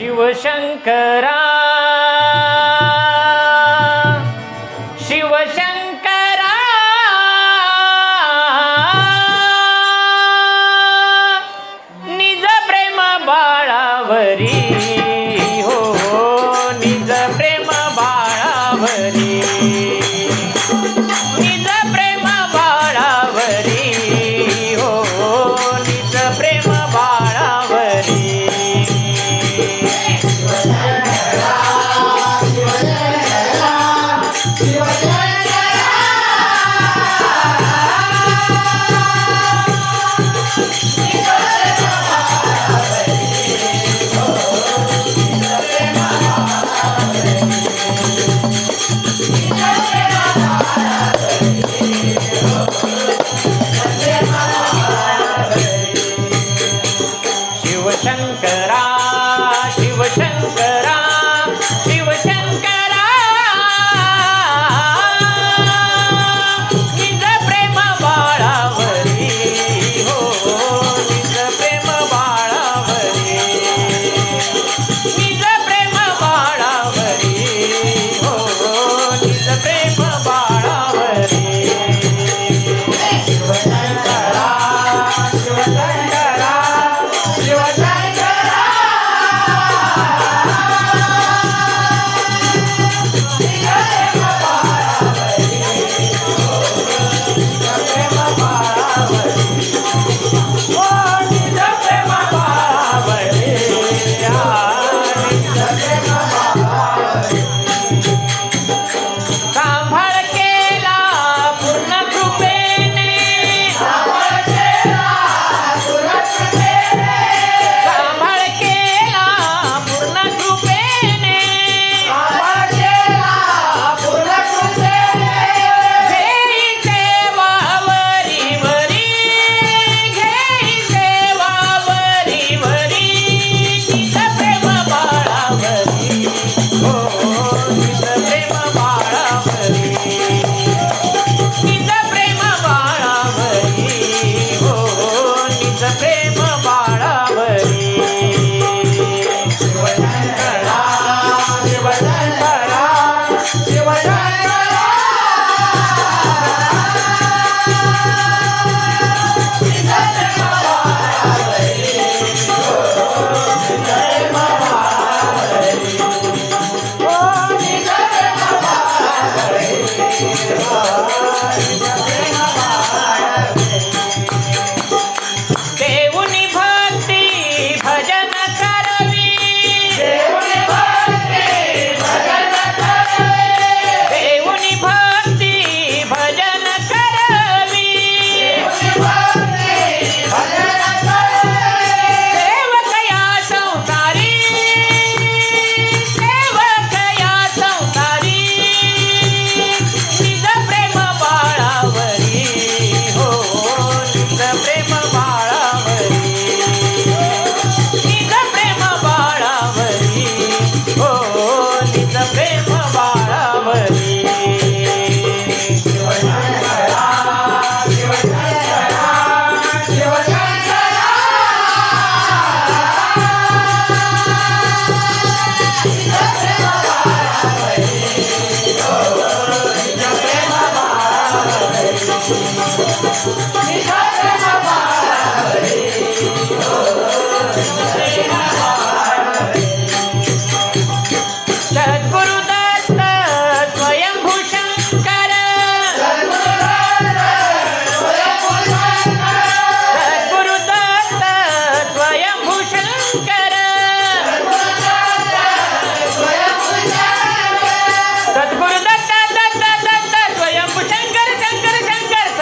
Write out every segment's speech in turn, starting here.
शिवशंकरा. शिवशंकरा. निज प्रेम बाळावरी. शिवशंकरा ಪ್ರೇಮ ಬಾ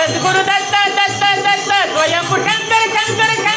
ஜெகத்குரு தத்த தத்த தத்த ஸ்வயம் சங்கர சங்கர